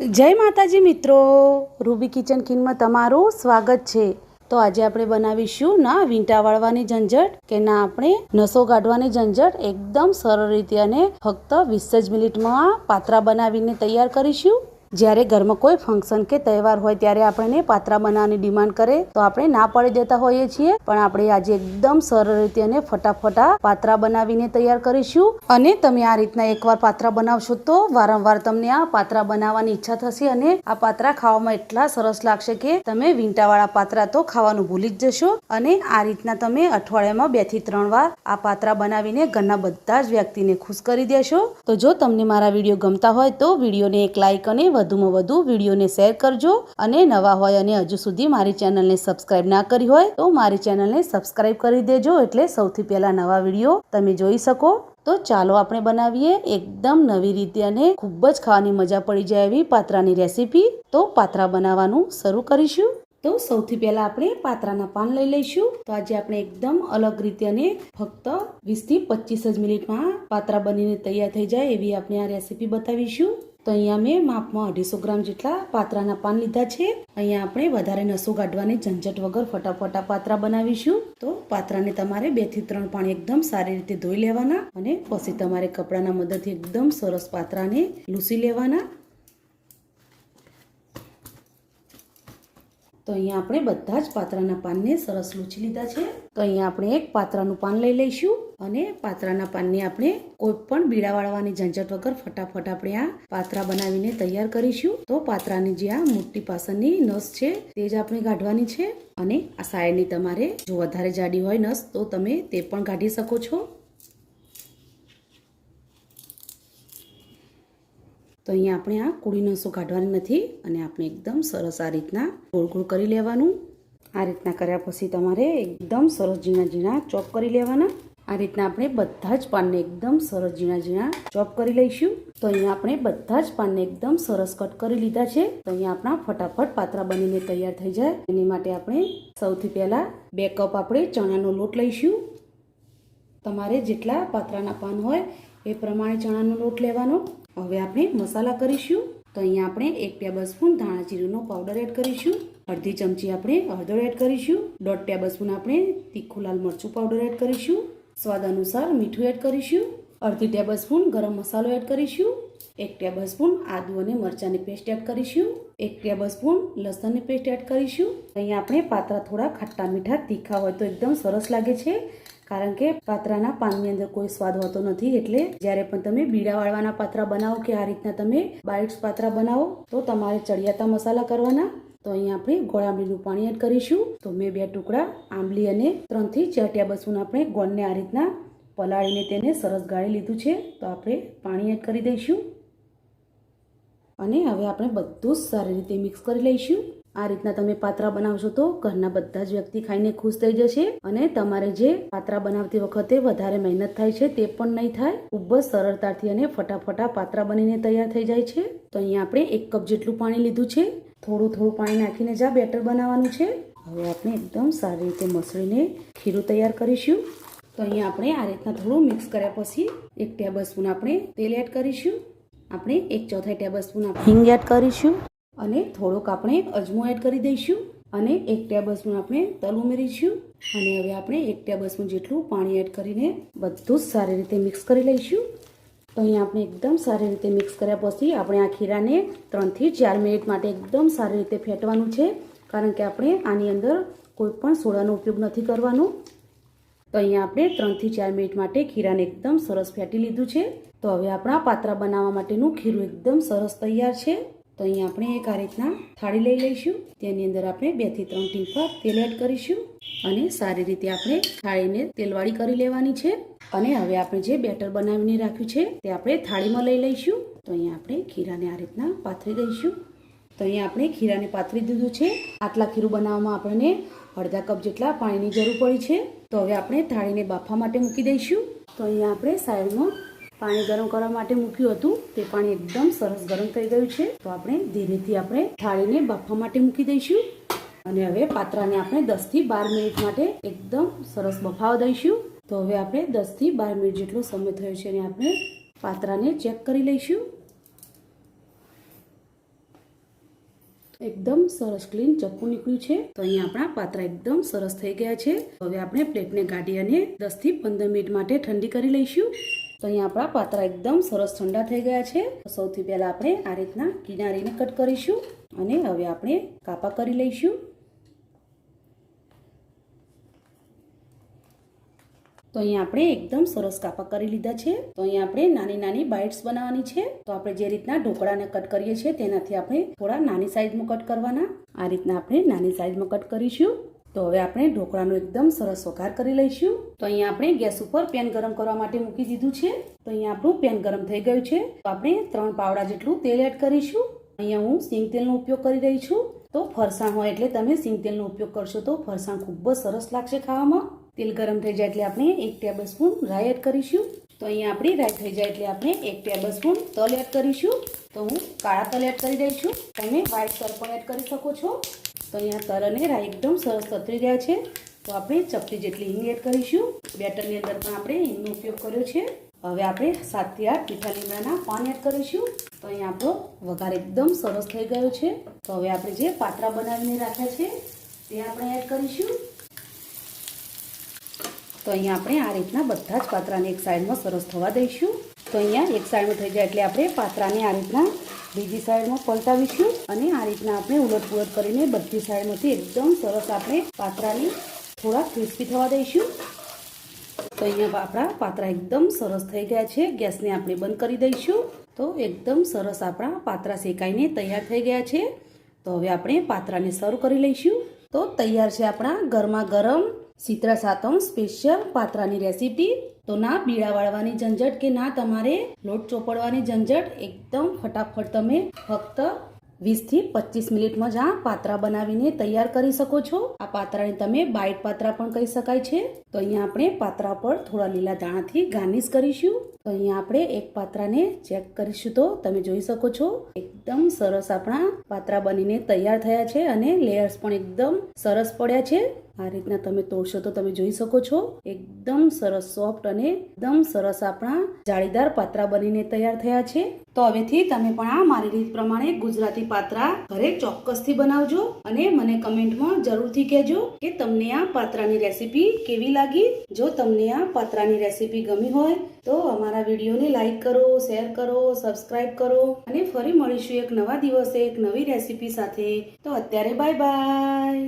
જય માતાજી મિત્રો, રૂબી કિચન કિનમાં તમારું સ્વાગત છે. તો આજે આપણે બનાવીશું ના વીંટા વાળવાની ઝંઝટ કે ના આપણે નસો કાઢવાની ઝંઝટ એકદમ સરળ રીતે અને ફક્ત વીસ જ મિનિટમાં પાત્રા બનાવીને તૈયાર કરીશું. જ્યારે ઘરમાં કોઈ ફંક્શન કે તહેવાર હોય ત્યારે આપણને પાત્રા બનાવવાની ડિમાન્ડ કરે, તો આપણે ના પાડી દેતા હોઈએ છીએ. પણ આપણે આજે એકદમ સરળ રીતે અને ફટાફટા પાત્રા બનાવીને તૈયાર કરીશું. અને તમે આ રીતના એકવાર પાત્રા બનાવશો તો વારંવાર તમને આ પાત્રા બનાવવાની ઈચ્છા થશે અને આ પાત્રા ખાવામાં એટલા સરસ લાગશે કે તમે વીંટાવાળા પાત્રા તો ખાવાનું ભૂલી જ જશો. અને આ રીતના તમે અઠવાડિયામાં બેથી ત્રણ વાર આ પાત્રા બનાવીને ઘરના બધા જ વ્યક્તિને ખુશ કરી દેશો. તો જો તમને મારા વીડિયો ગમતા હોય તો વિડીયોને એક લાઈક અને વધુમાં વધુ વિડીયોને શેર કરજો અને નવા હોય અને હજુ સુધી મારી ચેનલને સબસ્ક્રાઇબ ના કરી હોય તો મારી ચેનલને સબસ્ક્રાઇબ કરી દેજો એટલે સૌથી પહેલા નવા વીડિયો તમે જોઈ શકો. તો ચાલો આપણે બનાવીએ એકદમ નવી રીતે અને ખૂબ જ ખાવાની મજા પડી જાય એવી પાત્રાની રેસીપી. તો પાત્રા બનાવવાનું શરૂ કરીશું. તો સૌથી પહેલા આપણે પાત્રાના પાન લઈ લઈશું. તો આજે આપણે એકદમ અલગ રીતે અને ફક્ત વીસથી પચીસ જ મિનિટમાં પાત્રા બનીને તૈયાર થઈ જાય એવી આપણે આ રેસીપી બતાવીશું. તો અહીંયા મેં માપમાં અઢીસો ગ્રામ જેટલા પાત્રાના પાન લીધા છે. અહીંયા આપણે વધારે નસો કાઢવાની ઝંઝટ વગર ફટાફટા પાત્રા બનાવીશું. તો પાત્રાને તમારે બેથી ત્રણ પાણી એકદમ સારી રીતે ધોઈ લેવાના અને પછી તમારે કપડાના મદદથી એકદમ સરસ પાત્રાને લૂસી લેવાના. તો અહીંયા આપણે બધા જ પાત્રાના પાનને સરસ લૂછી લીધા છે. તો અહીંયા આપણે એક પાત્રાનું પાન લઈ લઈશું અને પાત્રાના પાનને આપણે કોઈ પણ બીડા વાળવાની ઝંઝટ વગર ફટાફટ આપણે આ પાત્રા બનાવીને તૈયાર કરીશું. તો પાત્રાની જે આ મોટી પાસણની નસ છે તે જ આપણે કાઢવાની છે અને આ સાઈડની તમારે જો વધારે જાડી હોય નસ તો તમે તે પણ કાઢી શકો છો. તો અહીંયા આપણે આ કુડી નસો કાઢવાની નથી અને આપણે એકદમ સરસ આ રીતના ગોળ ગોળ કરી લેવાનું. આ રીતના કર્યા પછી તમારે એકદમ સરસ ઝીણા ઝીણા ચોપ કરી લેવાના. આ રીતના આપણે બધા જ પાનને એકદમ સરસ ઝીણા ઝીણા ચોપ કરી લઈશું. તો અહીંયા આપણે બધા જ પાનને એકદમ સરસ કટ કરી લીધા છે. તો અહીંયા આપણા ફટાફટ પાત્રા બનીને તૈયાર થઈ જાય. એની માટે આપણે સૌથી પહેલાં બે કપ આપણે ચણાનો લોટ લઈશું. તમારે જેટલા પાત્રાના પાન હોય એ પ્રમાણે ચણાનો લોટ લેવાનો. હવે આપણે મસાલા કરીશું. તો અહીંયા આપણે એક ટેબલ સ્પૂન ધાણા જીરુંનો પાવડર એડ કરીશું. અડધી ચમચી આપણે હળદર એડ કરીશું. દોઢ ટેબલ સ્પૂન આપણે તીખું લાલ મરચું પાવડર એડ કરીશું. સ્વાદ અનુસાર મીઠું એડ કરીશું. અડધી ટેબલ સ્પૂન ગરમ મસાલો એડ કરીશું. એક ટેબલ સ્પૂન આદુ અને મરચાંની પેસ્ટ એડ કરીશું. એક ટેબલ સ્પૂન લસણની પેસ્ટ એડ કરીશું. અહીંયા આપણે પાત્રા થોડા ખાટા મીઠા તીખા હોય તો એકદમ સરસ લાગે છે. કારણ કે પાત્રાના પાનની અંદર કોઈ સ્વાદ હોતો નથી, એટલે જ્યારે પણ તમે બીડા વાળવાના પાત્રા બનાવો કે આ રીતના તમે બાઇટ્સ પાત્રા બનાવો, તો તમારે ચડિયાતા મસાલા કરવાના. તો અહીંયા આપણે ગોળ આંબલીનું પાણી એડ કરીશું. તો મેં બે ટુકડા આંબલી અને ત્રણથી ચાર ટેબલ આપણે ગોળને આ રીતના પલાળીને તેને સરસ ગાળી લીધું છે. તો આપણે પાણી એડ કરી દઈશું. અને હવે આપણે બધું જ સારી રીતે મિક્સ કરી લઈશું. આ રીતના તમે પાત્રા બનાવશો તો ઘરના બધા જ વ્યક્તિ ખાઈને ખુશ થઈ જશે અને તમારે જે પાત્રા બનાવતી વખતે વધારે મહેનત થાય છે તે પણ નહીં થાય. ખૂબ જ સરળતાથી અને ફટાફટા પાત્રા બનીને તૈયાર થઈ જાય છે. તો અહીંયા આપણે એક કપ જેટલું પાણી લીધું છે. થોડું થોડું પાણી નાખીને જ આ બેટર બનાવવાનું છે. હવે આપણે એકદમ સારી રીતે મસળીને ખીરું તૈયાર કરીશું. તો અહીંયા આપણે આ રીતના થોડું મિક્સ કર્યા પછી એક ટેબલ સ્પૂન આપણે તેલ એડ કરીશું. આપણે એક ચોથાઈ ટેબલ સ્પૂન હિંગ એડ કરીશું. અને થોડોક આપણે અજમો એડ કરી દઈશું અને એક ટેબલસ્પૂન આપણે તલ ઉમેરીશું અને હવે આપણે એક ટેબલસ્પૂન જેટલું પાણી એડ કરીને બધું જ સારી રીતે મિક્સ કરી લઈશું. તો અહીંયા આપણે એકદમ સારી રીતે મિક્સ કર્યા પછી આપણે આ ખીરાને ત્રણથી ચાર મિનિટ માટે એકદમ સારી રીતે ફેટવાનું છે. કારણ કે આપણે આની અંદર કોઈ પણ સોડાનો ઉપયોગ નથી કરવાનો. તો અહીંયા આપણે ત્રણથી ચાર મિનિટ માટે ખીરાને એકદમ સરસ ફેટી લીધું છે. તો હવે આપણા પાત્રા બનાવવા માટેનું ખીરું એકદમ સરસ તૈયાર છે. તો અહીંયા આપણે એક આ રીતના થાળી લઈ લઈશું. તેની અંદર આપણે બેથી ત્રણ ટીપા તેલ એડ કરીશું અને સારી રીતે આપણે થાળીને તેલવાળી કરી લેવાની છે. અને હવે આપણે જે બેટર બનાવીને રાખ્યું છે તે આપણે થાળીમાં લઈ લઈશું. તો અહીંયા આપણે ખીરાને આ રીતના પાથરી દઈશું. તો અહીંયા આપણે ખીરાને પાથરી દીધું છે. આટલા ખીરું બનાવવામાં આપણને અડધા કપ જેટલા પાણીની જરૂર પડી છે. તો હવે આપણે થાળીને બાફા માટે મૂકી દઈશું. તો અહીંયા આપણે સાઈડમાં પાણી ગરમ કરવા માટે મૂક્યું હતું. તે પાણી એકદમ સરસ ગરમ થઈ ગયું છે. તો આપણે ધીરેથી આપણે થાળીને બાફવા માટે મૂકી દઈશું. અને હવે પાત્રાને આપણે દસથી બાર મિનિટ માટે એકદમ સરસ બફાવા દઈશું. તો હવે આપણે દસથી બાર મિનિટ જેટલો સમય થયો છે અને આપણે પાત્રાને ચેક કરી લઈશું. એકદમ સરસ ક્લીન ચપ્પુ નીકળ્યું છે. તો અહીંયા આપણા પાત્રા એકદમ સરસ થઈ ગયા છે. હવે આપણે પ્લેટને કાઢી અને દસથી પંદર મિનિટ માટે ઠંડી કરી લઈશું. તો અહીંયા આપણા પાત્રા એકદમ સરસ ઠંડા થઈ ગયા છે. સૌથી પહેલા આપણે આ રીતના કિનારીને કટ કરીશું અને હવે આપણે કાપા કરી લઈશું. તો અહીંયા આપણે એકદમ સરસ કાપા કરી લીધા છે. તો અહીંયા આપણે નાની નાની બાઇટ્સ બનાવવાની છે. તો આપણે જે રીતના ઢોકળાને કટ કરીએ છીએ તેનાથી આપણે થોડા નાની સાઈઝમાં કટ કરવાના. આ રીતના આપણે નાની સાઈઝમાં કટ કરીશું. તો હવે આપણે ઢોકળાનો એકદમ સરસ વઘાર કરી લઈશું. તો અહીંયા આપણે ગેસ ઉપર પેન ગરમ કરવા માટે મૂકી દીધું છે. તો અહીંયા આપણું પેન ગરમ થઈ ગયું છે. તો આપણે ત્રણ પાવડા જેટલું તેલ એડ કરીશું. અહીંયા હું સિંગ તેલનો ઉપયોગ કરી રહી છું. તો ફરસાણ હોય એટલે તમે સિંગ તેલનો ઉપયોગ કરશો તો ફરસાણ ખૂબ જ સરસ લાગશે ખાવામાં. તેલ ગરમ થઈ જાય એટલે આપણે એક ટેબલ સ્પૂન રાઈ એડ કરીશું. તો અહીંયા આપણી રાઈ થઈ જાય એટલે આપણે એક ટેબલ સ્પૂન તલ એડ કરીશું. તો હું કાળા તલ એડ કરી છું તમે વ્હાઈટ તલ પણ એડ કરી શકો છો. તો અહીંયા તર અને રાઈ એકદમ સરસ તતરી રહ્યા છે. તો આપણે ચપટી જેટલી હિંગ એડ કરીશું. બેટરની અંદર પણ આપણે હિંગનો ઉપયોગ કર્યો છે. હવે આપણે સાતથી આઠ મીઠા લીમડાના પાન એડ કરીશું. તો અહીંયા આપણો વઘાર એકદમ સરસ થઈ ગયો છે. તો હવે આપણે જે પાત્રા બનાવીને રાખ્યા છે, તે આપણે એડ કરીશું. તો અહીંયા આપણે આ રીતના બધા જ પાત્રાને એક સાઈડમાં સરસ થવા દઈશું. તો અહીંયા એક સાઈડમાં થઈ જાય એટલે આપણે પાત્રાને આ રીતના બીજી સાઈડમાં પલટાવીશું અને આ રીતના આપણે ઉલટ પુલટ કરીને બધી સાઈડમાંથી એકદમ સરસ આપણે પાતરાની થોડા ક્રિસ્પી થવા દઈશું. તો અહીંયા આપણા પાત્રા એકદમ સરસ થઈ ગયા છે. ગેસને આપણે બંધ કરી દઈશું. તો એકદમ સરસ આપણા પાત્રા શેકાઈને તૈયાર થઈ ગયા છે. તો હવે આપણે પાત્રાને સર્વ કરી લઈશું. તો તૈયાર છે આપણા ગરમા ગરમ સીતરા સાતમ સ્પેશિયલ પાત્રાની રેસીપી. તો ના, બીડા વાળવાની ઝંઝટ કે ના, તમારે લોટ ચોપડવાની ઝંઝટ એકદમ ફટાફટ તમે ફક્ત વીસથી પચીસ મિનિટમાં જ આ પાત્રા બનાવીને તૈયાર કરી શકો છો. આ પાત્રાને તમે બાઇટ પાત્રા પણ કહી શકાય છે. તો અહીંયા આપણે પાત્રા પર થોડા લીલા દાણાથી ગાર્નિશ કરીશું. તો અહીંયા આપણે એક પાત્રાને ચેક કરીશું તો તમે જોઈ શકો છો. એકદમ સરસ આપણા પાત્રા બનીને તૈયાર થયા છે અને લેયર્સ પણ એકદમ સરસ પડ્યા છે. આ રીતના તમે તોડશો તો તમે જોઈ શકો છો. એકદમ સરસ સોફ્ટ અને એકદમ સરસ આપણા જાળીદાર પાત્રા બનીને તૈયાર થયા છે. તો હવેથી તમે પણ આ મારી રીત પ્રમાણે ગુજરાતી પાત્રા ઘરે ચોક્કસથી બનાવજો અને મને કમેન્ટમાં જરૂરથી કહેજો કે તમને આ પાત્રાની રેસીપી કેવી લાગી? જો તમને આ પાત્રાની રેસીપી ગમી હોય તો અમારા વિડીયોને લાઈક કરો, શેર કરો સબસ્ક્રાઈબ કરો અને ફરી મળીશું એક નવા દિવસે એક નવી રેસીપી સાથે. તો અત્યારે બાય બાય.